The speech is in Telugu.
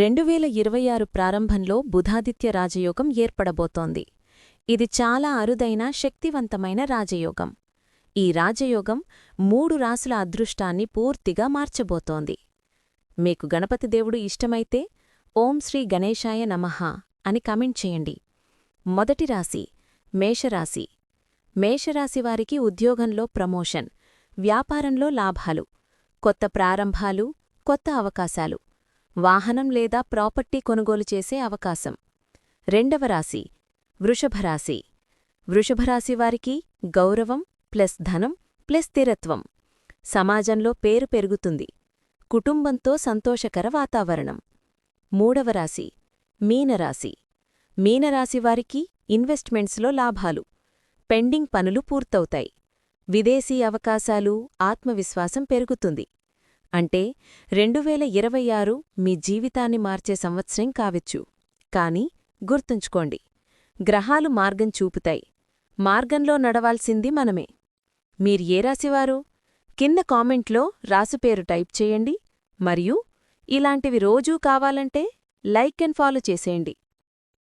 రెండు వేల ఇరవై ఆరు ప్రారంభంలో బుధాదిత్య రాజయోగం ఏర్పడబోతోంది. ఇది చాలా అరుదైన శక్తివంతమైన రాజయోగం. ఈ రాజయోగం మూడు రాసుల అదృష్టాన్ని పూర్తిగా మార్చబోతోంది. మీకు గణపతి దేవుడు ఇష్టమైతే ఓం శ్రీ గణేశాయ నమః అని కమెంట్ చేయండి. మొదటి రాశి మేషరాశి. మేషరాశివారికి ఉద్యోగంలో ప్రమోషన్ వ్యాపారంలో లాభాలు కొత్త ప్రారంభాలు కొత్త అవకాశాలు. వాహనం లేదా ప్రాపర్టీ కొనుగోలు చేసే అవకాశం. రెండవ రాశి వృషభరాశి వృషభరాశివారికి గౌరవం ప్లస్ ధనం ప్లస్ స్థిరత్వం. సమాజంలో పేరు పెరుగుతుంది. కుటుంబంతో సంతోషకర వాతావరణం. మూడవ రాశి మీనరాశి. మీనరాశివారికి ఇన్వెస్ట్మెంట్స్లో లాభాలు. పెండింగ్ పనులు పూర్తవుతాయి. విదేశీ అవకాశాలు ఆత్మవిశ్వాసం పెరుగుతుంది. అంటే రెండువేల ఇరవై ఆరు మీ జీవితాన్ని మార్చే సంవత్సరం కావచ్చు. కాని గుర్తుంచుకోండి గ్రహాలు మార్గం చూపుతాయి. మార్గంలో నడవాల్సింది మనమే. మీరు ఏ రాశివారు? కింద కామెంట్లో రాసుపేరు టైప్ చేయండి. మరియు ఇలాంటివి రోజూ కావాలంటే లైక్ అండ్ ఫాలో చేసేయండి.